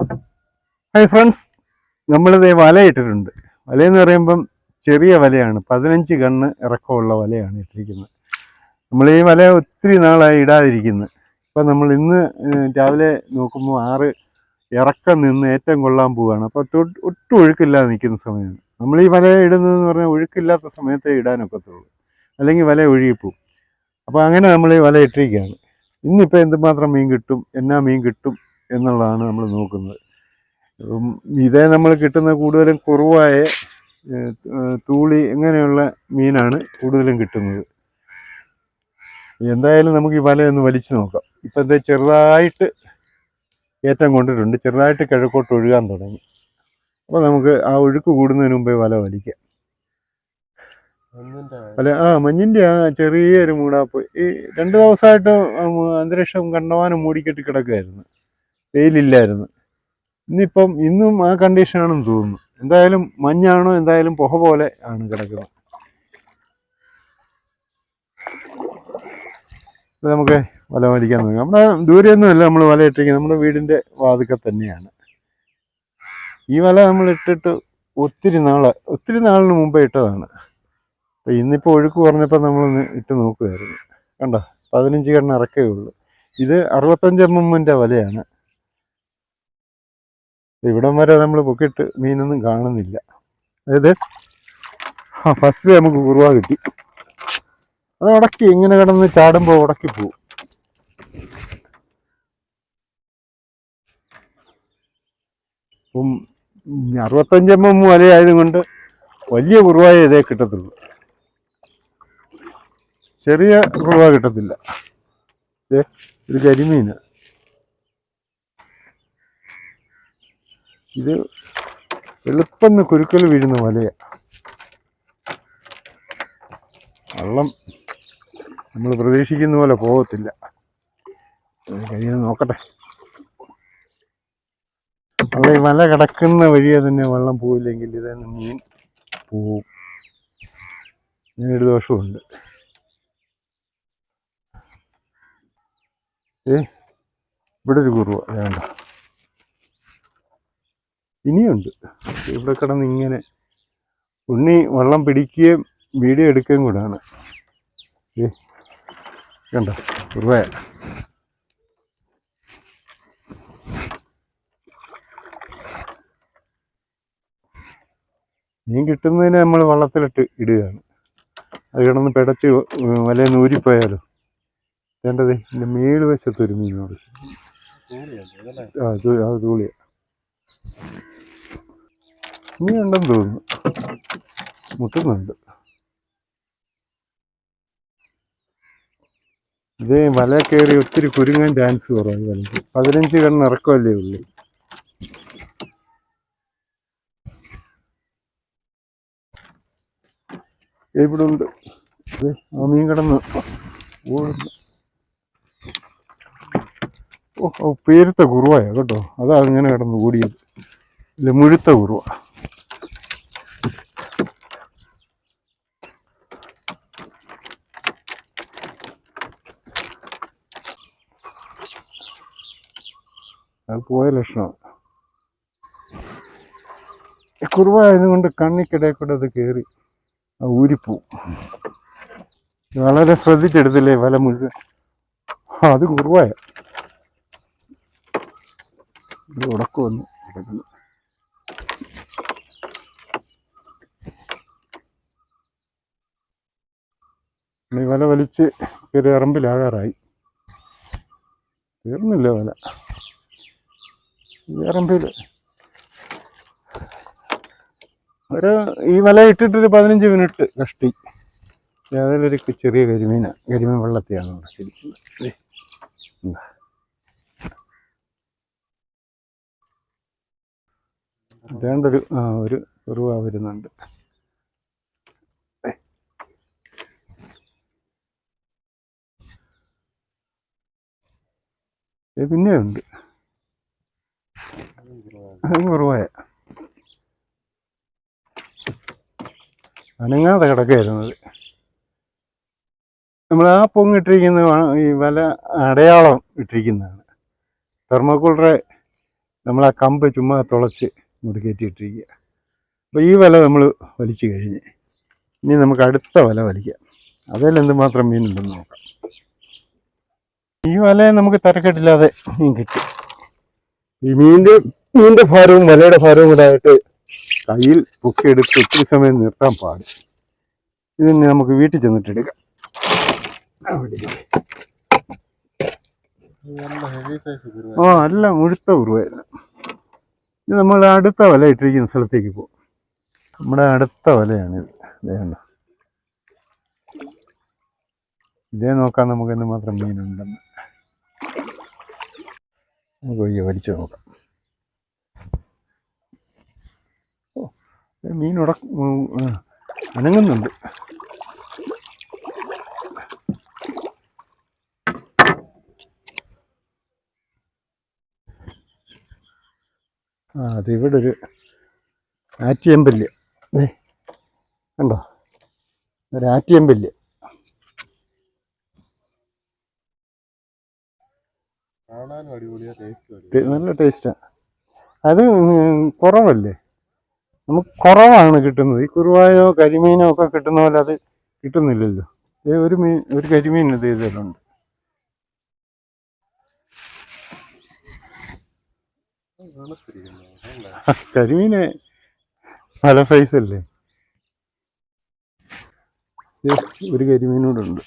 Hi friends നമ്മളിത് വല ഇട്ടിട്ടുണ്ട്. വലയെന്ന് പറയുമ്പം ചെറിയ വലയാണ്. പതിനഞ്ച് കണ്ണ് ഇറക്കമുള്ള വലയാണ് ഇട്ടിരിക്കുന്നത്. നമ്മൾ ഈ വല ഒത്തിരി നാളായി ഇടാതിരിക്കുന്നത് ഇപ്പം നമ്മൾ ഇന്ന് രാവിലെ നോക്കുമ്പോൾ ആറ് ഇറക്കം നിന്ന് ഏറ്റവും കൊള്ളാൻ പോവുകയാണ് അപ്പോൾ ഒട്ടും ഒഴുക്കില്ലാതെ നിൽക്കുന്ന സമയമാണ്. നമ്മൾ ഈ വല ഇടുന്നതെന്ന് പറഞ്ഞാൽ ഒഴുക്കില്ലാത്ത സമയത്തേ ഇടാനൊക്കത്തുള്ളൂ. അല്ലെങ്കിൽ വല ഒഴുകിപ്പോവും. അപ്പോൾ അങ്ങനെ നമ്മൾ ഈ വല ഇട്ടിരിക്കുകയാണ്. ഇന്നിപ്പോൾ എന്തുമാത്രം മീൻ കിട്ടും? എന്നാ മീൻ കിട്ടും? എന്നുള്ളതാണ് നമ്മൾ നോക്കുന്നത്. ഇതേ നമ്മൾ കിട്ടുന്ന കൂടുതലും കുറുവായ തൂളി ഇങ്ങനെയുള്ള മീനാണ് കൂടുതലും കിട്ടുന്നത്. എന്തായാലും നമുക്ക് ഈ വല ഒന്ന് വലിച്ചു നോക്കാം. ഇപ്പം എന്താ ചെറുതായിട്ട് ഏറ്റം കൊണ്ടിട്ടുണ്ട്. ചെറുതായിട്ട് കിഴക്കോട്ട് ഒഴുകാൻ തുടങ്ങി. അപ്പോൾ നമുക്ക് ആ ഒഴുക്ക് കൂടുന്നതിന് മുമ്പേ വല വലിക്കാം. വല. ആ മഞ്ഞിന്റെ ആ ചെറിയൊരു മൂടാപ്പ് ഈ രണ്ട് ദിവസമായിട്ട് അന്തരീക്ഷം കണ്ടവാനും മൂടിക്കെട്ടി കിടക്കുകയായിരുന്നു വെയിലില്ലായിരുന്നു. ഇന്നിപ്പം ഇന്നും ആ കണ്ടീഷനാണെന്ന് തോന്നുന്നു. എന്തായാലും മഞ്ഞാണോ എന്തായാലും പുക പോലെ ആണ് കിടക്കുന്നത്. നമുക്ക് വല വലിക്കാൻ തുടങ്ങാം. നമ്മുടെ ദൂരെയൊന്നുമല്ല നമ്മൾ വല ഇട്ടിരിക്കുന്നത്. നമ്മുടെ വീടിന്റെ വാതുക്കെ തന്നെയാണ്. ഈ വല നമ്മൾ ഇട്ടിട്ട് ഒത്തിരി നാളെ ഒത്തിരി നാളിന് മുമ്പേ ഇട്ടതാണ്. അപ്പോൾ ഇന്നിപ്പോൾ ഒഴുക്ക് കുറഞ്ഞപ്പോൾ നമ്മളൊന്ന് ഇട്ട് നോക്കുമായിരുന്നു കണ്ടോ? പതിനഞ്ച് കണ്ണ് ഇറക്കേ ഉള്ളൂ. ഇത് അറുപത്തഞ്ച് എം എമ്മിന്റെ വലയാണ്. ഇവിടം വരെ നമ്മൾ പൊക്കിട്ട് മീനൊന്നും കാണുന്നില്ല. അതായത് ആ ഫസ്റ്റ് നമുക്ക് കുറുവ കിട്ടി. അത് ഉടക്കി ഇങ്ങനെ കിടന്ന് ചാടുമ്പോൾ ഉടക്കി പോവും. അപ്പം അറുപത്തഞ്ച് എം എം വലയായതുകൊണ്ട് വലിയ കുറുവായ ഇതേ കിട്ടത്തുള്ളൂ. ചെറിയ കുറുവ കിട്ടത്തില്ല. ഒരു ഇത് എളുപ്പം കുരുക്കൽ വീഴുന്ന വലയാ വെള്ളം നമ്മൾ പ്രതീക്ഷിക്കുന്ന പോലെ പോകത്തില്ല കഴിയുന്ന നോക്കട്ടെ. വെള്ളം ഈ മല കിടക്കുന്ന വഴിയെ തന്നെ വെള്ളം പോയില്ലെങ്കിൽ ഇതെന്ന് മീൻ പോവും. ഇങ്ങനൊരു ദോഷമുണ്ട് ഏ ഇവിടെ ഒരു കുറുവ. വേണ്ട ഇനിയുണ്ട്. ഇവിടെ കിടന്ന് ഇങ്ങനെ ഉണ്ണി വെള്ളം പിടിക്കുകയും വീഡിയോ എടുക്കുകയും കൂടാണ് ഏ കണ്ട? കുറുവ മീൻ കിട്ടുന്നതിന് നമ്മൾ വള്ളത്തിലിട്ട് ഇടുകയാണ്. അത് കിടന്ന് പിടച്ച് വല നൂരിപ്പോയാലോ? വേണ്ടത് എന്റെ മേൾ വശത്തൊരു മീനോട്. ആ ഇത് മീൻ ഉണ്ടെന്ന് തോന്നുന്നു. മുട്ടുന്നുണ്ട്. ഇതേ മല കയറി ഒത്തിരി കുരുങ്ങാൻ ചാൻസ് കുറവാണ് വലയ്ക്ക് പതിനഞ്ച് കണ്ണ് ഇറക്കമല്ലേ ഉള്ളൂ. ഇവിടെ ഉണ്ട്. ആ മീൻ കിടന്ന്. ഓ പേരുത്ത കുറുവായ കേട്ടോ. അതാണ് ഇങ്ങനെ കിടന്ന് ഓടിയത്. ഇല്ല മുഴുത്ത കുറുവ. അത് പോയ ലക്ഷണം. കുറുവായതുകൊണ്ട് കണ്ണിക്കിടയിൽ കൂടെ അത് കയറി ഊരിപ്പോവും വളരെ ശ്രദ്ധിച്ചെടുത്തില്ലേ വല മുഴുവൻ? അത് കുറുവായ. ഉടക്ക് വന്നു കിടക്കുന്നു. വല വലിച്ച് ഒരു എറമ്പിലാകാറായി. തീർന്നില്ല വല. ഈ എറമ്പിൽ ഒരു ഈ വല ഇട്ടിട്ടൊരു പതിനഞ്ച് മിനിറ്റ് കഷ്ടി. അതിലൊരു ചെറിയ കരിമീന കരിമീൻ വെള്ളത്തെയാണ് ഇവിടെ ആ ഒരു ഉറുവ വരുന്നുണ്ട്. പിന്നെയുണ്ട്. അതും കുറവായ അനങ്ങാതെ കിടക്കുകയായിരുന്നത് നമ്മൾ ആ പൊങ്ങിട്ടിരിക്കുന്ന ഈ വല അടയാളം ഇട്ടിരിക്കുന്നതാണ്. തെർമോക്കോളറെ നമ്മൾ ആ കമ്പ് ചുമ്മാ തുളച്ച് ഇങ്ങോട്ട് കയറ്റിയിട്ടിരിക്കുക അപ്പോൾ ഈ വല നമ്മൾ വലിച്ചു കഴിഞ്ഞ് ഇനി നമുക്ക് അടുത്ത വല വലിക്കാം. അതിൽ എന്തുമാത്രം മീനുണ്ടെന്ന് നോക്കാം. ഈ വല നമുക്ക് തരക്കെട്ടില്ലാതെ മീൻ കിട്ടും. ഈ മീനിന്റെ മീനിന്റെ ഭാരവും വലയുടെ ഭാരവും കൂടെ ആയിട്ട് കയ്യിൽ പൊക്കിയെടുത്ത് ഒത്തിരി സമയം നിർത്താൻ പാടും ഇതിന് നമുക്ക് വീട്ടിൽ ചെന്നിട്ട് എടുക്കാം. ആ അല്ല മുഴുത്ത ഉറുവായിരുന്നു. ഇത് നമ്മൾ അടുത്ത വല ഇട്ടിരിക്കുന്ന സ്ഥലത്തേക്ക് പോകും നമ്മുടെ അടുത്ത വലയാണിത്. ഇതേ കണ്ടോ. ഇതേ നോക്കാൻ നമുക്ക് എന്ത് മാത്രം മീനുണ്ടെന്ന്. നമുക്ക് ഒയ്യ വലിച്ചു നോക്കാം. ഓ മീൻ ഉട അനങ്ങുന്നുണ്ട്. ആ അതിവിടെ ഒരു ആറ്റിയമ്പല്ല്. കണ്ടോ? ഒരു ആറ്റിയമ്പല്ല്. നല്ല ടേസ്റ്റാ അത് കുറവല്ലേ? നമുക്ക് കുറവാണ് കിട്ടുന്നത്. ഈ കുറുവായോ കരിമീനോ ഒക്കെ കിട്ടുന്ന പോലെ അത് കിട്ടുന്നില്ലല്ലോ. ഒരു മീൻ ഒരു കരിമീൻ ഇത് ചെയ്തിട്ടുണ്ട്. കരിമീന് പല സൈസ് അല്ലേ? ഒരു കരിമീനോടുണ്ട്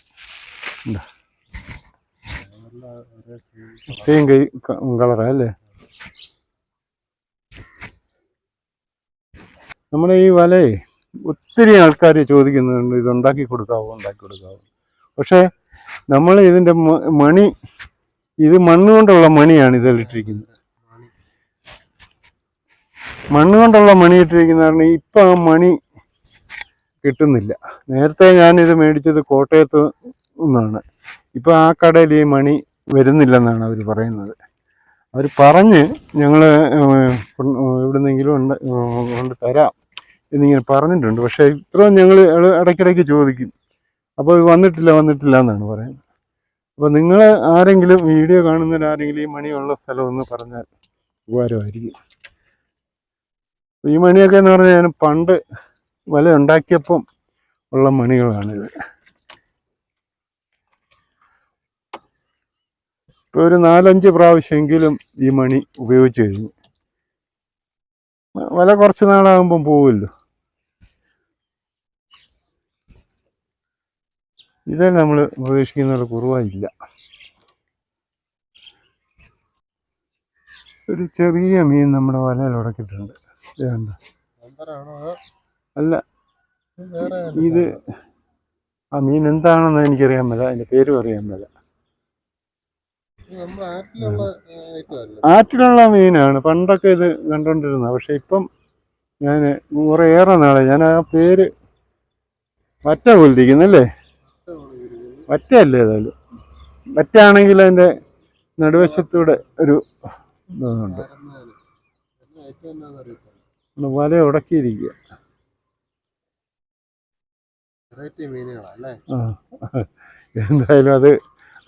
ഉണ്ട്. സെയിം കൈ കളറാ അല്ലേ നമ്മുടെ ഈ വലയെ ഒത്തിരി ആൾക്കാർ ചോദിക്കുന്നുണ്ട് ഇത് ഉണ്ടാക്കി കൊടുക്കാവോ? ഉണ്ടാക്കി കൊടുക്കാവോ? പക്ഷേ നമ്മൾ ഇതിന്റെ മണി ഇത് മണ്ണ് കൊണ്ടുള്ള മണിയാണ് ഇതിലിട്ടിരിക്കുന്നത് മണ്ണ് കൊണ്ടുള്ള മണി ഇട്ടിരിക്കുന്ന കാരണം ഇപ്പം ആ മണി കിട്ടുന്നില്ല. നേരത്തെ ഞാനിത് മേടിച്ചത് കോട്ടയത്ത് നിന്നാണ്. ഇപ്പം ആ കടയിൽ ഈ മണി വരുന്നില്ലെന്നാണ് അവർ പറയുന്നത്. അവർ പറഞ്ഞ് ഞങ്ങൾ എവിടുന്നെങ്കിലും ഉണ്ട് കൊണ്ട് തരാം എന്നിങ്ങനെ പറഞ്ഞിട്ടുണ്ട്. പക്ഷേ ഇത്രയും ഞങ്ങൾ ഇടയ്ക്കിടയ്ക്ക് ചോദിക്കും. അപ്പോൾ വന്നിട്ടില്ല വന്നിട്ടില്ല എന്നാണ് പറയുന്നത്. അപ്പോൾ നിങ്ങൾ ആരെങ്കിലും വീഡിയോ കാണുന്നവരാരെങ്കിലും ഈ മണിയുള്ള സ്ഥലം ഒന്ന് പറഞ്ഞാൽ ഉപകാരമായിരിക്കും. ഈ മണിയൊക്കെ എന്ന് പറഞ്ഞാൽ ഞാൻ പണ്ട് വല ഉണ്ടാക്കിയപ്പം ഉള്ള മണികളാണിത്. ഇപ്പോൾ ഒരു നാലഞ്ച് പ്രാവശ്യമെങ്കിലും ഈ മണി ഉപയോഗിച്ച് കഴിഞ്ഞു. വല കുറച്ച് നാളാകുമ്പം പോവുമല്ലോ. ഇതേ നമ്മൾ ഉപേക്ഷിക്കുന്ന കുറവായില്ല ഒരു ചെറിയ മീൻ നമ്മുടെ വലയിൽ ഉടക്കിയിട്ടുണ്ട്. അതോ? അല്ല. ഇത് ആ മീൻ എന്താണെന്ന് എനിക്കറിയാൻ മേല. അതിന്റെ പേരും അറിയാൻ മേല. ആറ്റിലുള്ള മീനാണ്. പണ്ടൊക്കെ ഇത് കണ്ടോണ്ടിരുന്നത് പക്ഷെ ഇപ്പം ഞാൻ കുറെ ഏറെ നാളെ ഞാൻ ആ പേര് വറ്റ പോലിരിക്കുന്നല്ലേ വറ്റയല്ലേ ഏതായാലും? വറ്റയാണെങ്കിൽ അതിന്റെ നടുവശത്തൂടെ ഒരു ഇതുണ്ട്. വല ഉടക്കിയിരിക്കുക. എന്തായാലും അത്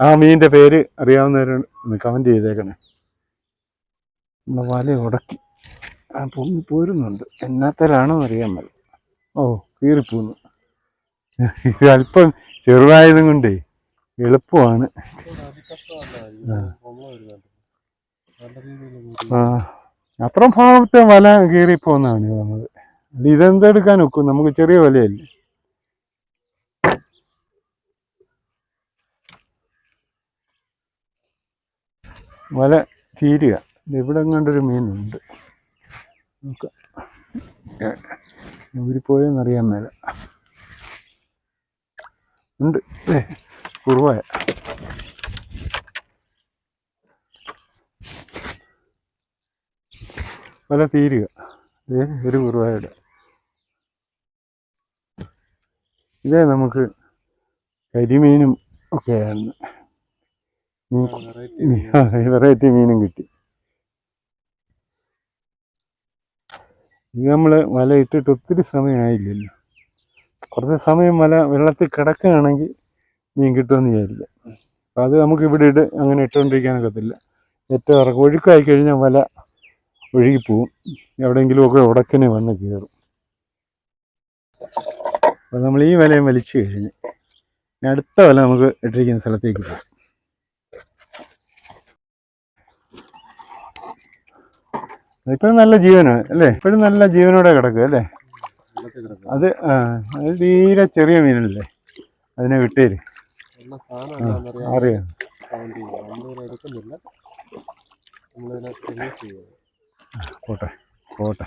ആ മീനിന്റെ പേര് അറിയാവുന്നവരൊന്ന് കമന്റ് ചെയ്തേക്കണേ. നമ്മളെ വല ഉടക്കി. ആ പൊങ്ങി പോരുന്നുണ്ട്. എന്നാത്തലാണെന്ന് അറിയാൻ മേല. ഓ കീറിപ്പോന്നു. ഇത് അല്പം ചെറുതായതും കൊണ്ടേ എളുപ്പമാണ്. ആ. അത്ര ഭാഗത്തെ വല കീറിപ്പോന്നാണ് വന്നത് ഇതെന്തെടുക്കാൻ ഒക്കും? നമുക്ക് ചെറിയ വലയല്ലേ? വല തീരുക ഇവിടെ എങ്ങാണ്ടൊരു മീനുണ്ട്. നമുക്ക് ഊരിപ്പോയെന്നറിയാൻ മേല. ഉണ്ട്. ഏ കുറുവായ. വല തീരുക. ഏ ഒരു കുറുവായുടെ. ഇതേ നമുക്ക് കരിമീനും ഒക്കെയായിരുന്നു. വെറൈറ്റി മീനും കിട്ടി. ഇത് നമ്മൾ വല ഇട്ടിട്ട് ഒത്തിരി സമയമായില്ലല്ലോ. കുറച്ച് സമയം വല വെള്ളത്തിൽ കിടക്കുകയാണെങ്കിൽ മീൻ കിട്ടുമെന്ന് വിചാരിക്കാം. അപ്പം അത് നമുക്ക് ഇവിടെ ഇട്ട് അങ്ങനെ ഇട്ടുകൊണ്ടിരിക്കാനൊക്കത്തില്ല ഏറ്റവും ഇറക്കം ഒഴുക്കായി കഴിഞ്ഞാൽ വല ഒഴുകിപ്പോവും. എവിടെയെങ്കിലുമൊക്കെ ഉടക്കിനെ വന്ന് കയറും. അപ്പം നമ്മൾ ഈ വലയും വലിച്ചു കഴിഞ്ഞ് അടുത്ത വല നമുക്ക് ഇട്ടിരിക്കുന്ന സ്ഥലത്തേക്ക് പോകും. ഇപ്പോഴും നല്ല ജീവനോ അല്ലേ? ഇപ്പോഴും നല്ല ജീവനോടെ കിടക്കുക അല്ലേ? അത് ആ അത് തീരെ ചെറിയ മീനല്ലേ? അതിനെ വിട്ടേര്. അറിയാം. പോട്ടെ പോട്ടെ.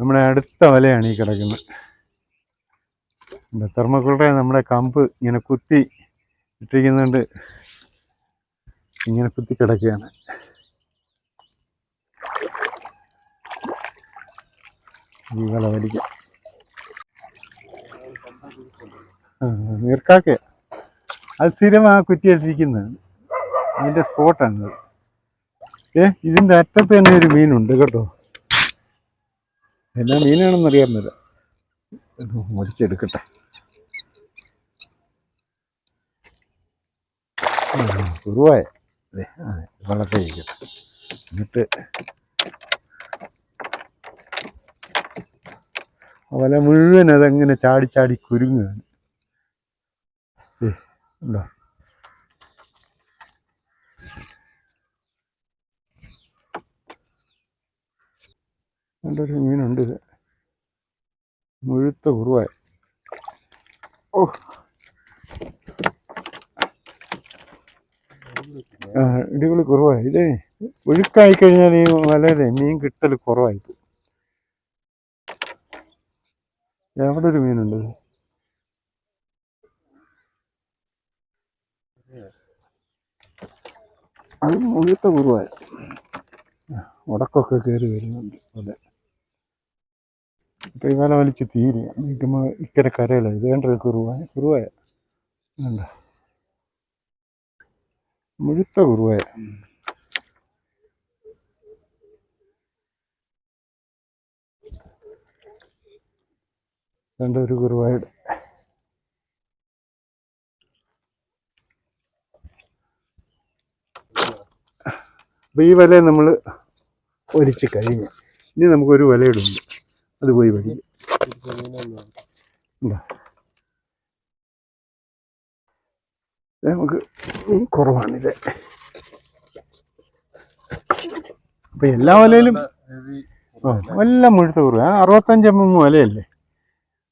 നമ്മുടെ അടുത്ത വലയാണ് ഈ കിടക്കുന്നത്. തെർമക്കുളുടെ നമ്മുടെ കമ്പ് ഇങ്ങനെ കുത്തി ഇട്ടിരിക്കുന്നുണ്ട്. ഇങ്ങനെ കുത്തി കിടക്കുകയാണ്. ഈ വല വലിക്കാം നീർക്കാക്ക അത് സ്ഥിരം ആ കുറ്റിയിട്ടിരിക്കുന്നതാണ് അതിന്റെ സ്പോട്ടാണത്. ഏ ഇതിന്റെ അറ്റത്ത് തന്നെ ഒരു മീനുണ്ട് കേട്ടോ. എന്നാ മീനാണെന്ന് അറിയാൻ മേല മുറിച്ചെടുക്കട്ടെ. കുറുവായ. അതെ ആ വെള്ളത്തേക്ക് എന്നിട്ട് വല മുഴുവൻ അതങ്ങനെ ചാടി ചാടി കുരുങ്ങുകയാണ്. ഉണ്ടോ? നല്ലൊരു മീനുണ്ട് ഇത്. മുഴുത്ത കുറുവായ. ഓ ആ ഇടികളി കുറവായി ഇതേ ഒഴുക്കായി കഴിഞ്ഞാൽ ഈ വലയിലെ മീൻ കിട്ടൽ കുറവായി എവിടെ ഒരു മീനുണ്ട്? അത് മുഴുത്ത കുറവായി. ഉടക്കൊക്കെ കയറി വരുന്നുണ്ട് അതെ ഇപ്പൊ ഈ വല വലിച്ച് തീരെ നിൽക്കുമ്പോൾ ഇക്കരെ കരയില്ല ഇത് കണ്ട കുറുവായ കുറുവായ. വേണ്ട മുഴുത്ത കുറുവായ രണ്ടൊരു കുറുവായുടെ അപ്പൊ ഈ വല നമ്മൾ ഒലിച്ച് കഴിഞ്ഞു. ഇനി നമുക്കൊരു വലയിടുന്നു. അത് പോയി മീനൊന്നും എന്താ നമുക്ക് കുറവാണിത്. അപ്പൊ എല്ലാ വലയിലും എല്ലാം മുഴുത്ത കുറവ്. അറുപത്തഞ്ച് എം എം വലയല്ലേ?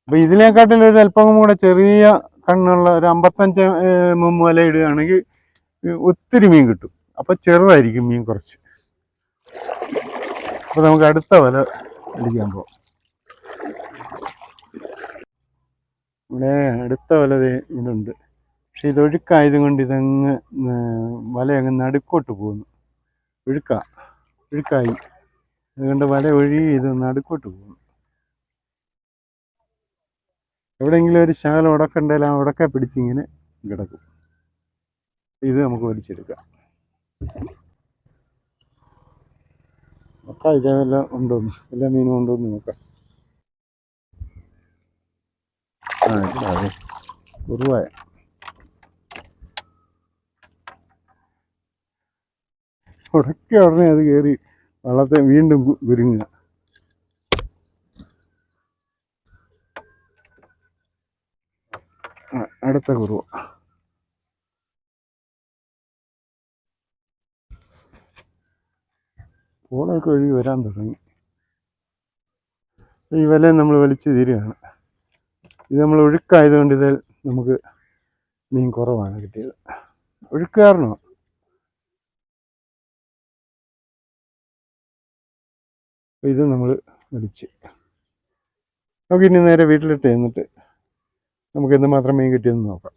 അപ്പൊ ഇതിനെക്കാട്ടിൽ ഒരു അല്പം കൂടെ ചെറിയ കണ്ണുള്ള ഒരു അമ്പത്തഞ്ച് എം എം വല ഇടുകയാണെങ്കിൽ ഒത്തിരി മീൻ കിട്ടും. അപ്പൊ ചെറുതായിരിക്കും മീൻ കുറച്ച്. അപ്പൊ നമുക്ക് അടുത്ത വല അടിക്കാൻ പോവാം. ഇവിടെ അടുത്ത വല ഇതുണ്ട്. പക്ഷെ ഇത് ഒഴുക്കായത് കൊണ്ട് ഇതങ്ങ് വല അങ്ങ് നടുക്കോട്ട് പോകുന്നു ഒഴുക്കാ ഒഴുക്കായി അതുകൊണ്ട് വല ഒഴുകി ഇത് നടുക്കോട്ട് പോകുന്നു എവിടെയെങ്കിലും ഒരു ശകലം ഉടക്കുണ്ടെങ്കിൽ ആ ഉടക്ക പിടിച്ചിങ്ങനെ കിടക്കും. ഇത് നമുക്ക് വലിച്ചെടുക്കാം. നോക്കാം ഇതെല്ലാം ഉണ്ടോന്ന് എല്ലാ മീനും ഉണ്ടോന്ന് നോക്കാം. ആ കുറുവായ. ഉടക്കിയ ഉടനെ അത് കയറി വള്ളത്തെ വീണ്ടും കുരുങ്ങുക. അടുത്ത കുറുവ. പോളൊക്കെ ഒഴുകി വരാൻ തുടങ്ങി. ഈ വല നമ്മൾ വലിച്ചു തീരുകയാണ്. ഇത് നമ്മൾ ഒഴുക്കായതുകൊണ്ട് ഇതിൽ നമുക്ക് മീൻ കുറവാണ് കിട്ടിയത്. ഒഴുക്ക് ഇത് നമ്മൾ വലിച്ച്. നമുക്ക് ഇനി നേരെ വീട്ടിലിട്ട് എന്നിട്ട് നമുക്ക് എന്തുമാത്രം മീൻ കിട്ടിയെന്ന് നോക്കാം.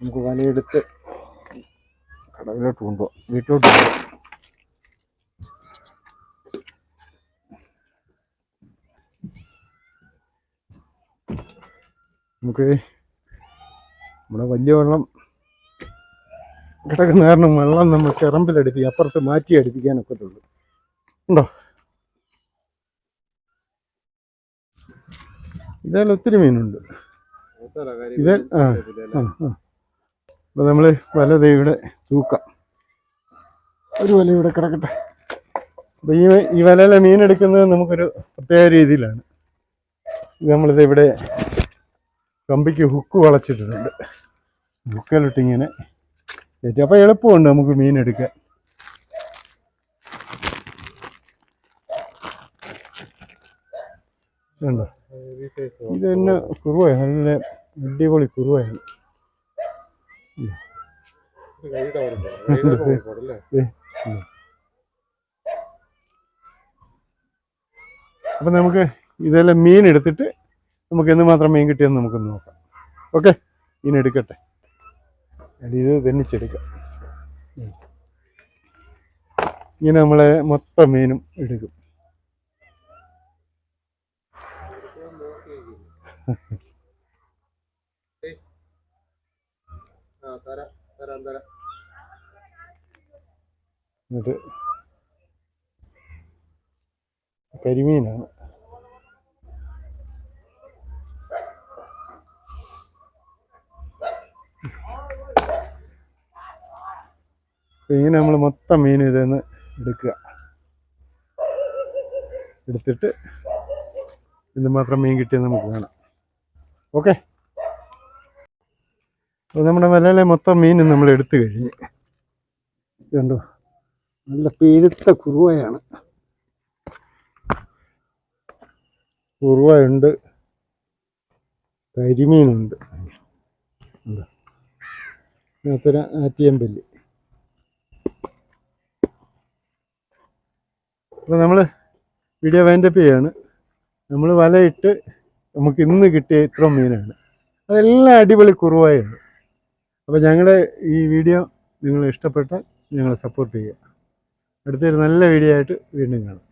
നമുക്ക് വലയെടുത്ത് കടവിലോട്ട് കൊണ്ടുപോകാം വീട്ടിലോട്ട് കൊണ്ടുപോകാം നമുക്ക് നമ്മുടെ വലിയ വെള്ളം കിടക്കുന്ന കാരണം വെള്ളം നമ്മൾ ചിറമ്പിലടുപ്പി അപ്പുറത്ത് മാറ്റി അടുപ്പിക്കാനൊക്കത്തുള്ളൂ ഉണ്ടോ? ഇതായാലും ഒത്തിരി മീനുണ്ട്. ഇത് ആ ആ ആ. അപ്പോൾ നമ്മൾ ഇവിടെ തൂക്കാം. ഒരു വല ഇവിടെ കിടക്കട്ടെ. അപ്പൊ ഈ ഈ വലയിലെ മീനെടുക്കുന്നത് നമുക്കൊരു പ്രത്യേക രീതിയിലാണ്. നമ്മളിത് ഇവിടെ കമ്പിക്ക് ഹുക്ക് വളച്ചിട്ടിട്ടുണ്ട്. ഹുക്കിലിട്ട് അപ്പോൾ എളുപ്പമുണ്ട് നമുക്ക് മീൻ എടുക്കാൻ. കണ്ടോ ഇത് തന്നെ കുറുവായി നല്ല അടിപൊളി കുറുവായി അപ്പം നമുക്ക് ഇതെല്ലാം മീൻ എടുത്തിട്ട് നമുക്ക് എന്ന് മാത്രം മീൻ കിട്ടിയെന്ന് നമുക്ക് നോക്കാം. ഓക്കെ മീൻ എടുക്കട്ടെ. ഇത് തെന്നിച്ചെടുക്കാം ഉം. ഇങ്ങനെ നമ്മളെ മൊത്തം മീനും എടുക്കും. എന്നിട്ട് കരിമീനാണ്. ഇങ്ങനെ നമ്മൾ മൊത്തം മീൻ ഇതെന്ന് എടുക്കുക. എടുത്തിട്ട് ഇത് മാത്രം മീൻ കിട്ടിയെന്ന് നമുക്ക് കാണാം. ഓക്കെ. അപ്പോൾ നമ്മുടെ വലയിലെ മൊത്തം മീൻ നമ്മൾ എടുത്തു കഴിഞ്ഞ്. കണ്ടോ നല്ല പെരുത്ത കുറുവയാണ്. കുറുവയുണ്ട് കരിമീനുണ്ട്. ഇതിനകത്തൊരു ആറ്റിയമ്പല്ലി. അപ്പോൾ നമ്മൾ വീഡിയോ വൈൻഡപ്പ് ചെയ്യാണ്. നമ്മൾ വലയിട്ട് നമുക്ക് ഇന്ന് കിട്ടിയ ഇത്ര മീനാണ്. അതെല്ലാം അടിപൊളി കുറുവായാണ്. അപ്പോൾ ഞങ്ങളുടെ ഈ വീഡിയോ നിങ്ങൾ ഇഷ്ടപ്പെട്ടാൽ ഞങ്ങളെ സപ്പോർട്ട് ചെയ്യുക. അടുത്തൊരു നല്ല വീഡിയോ ആയിട്ട് വീണ്ടും കാണാം.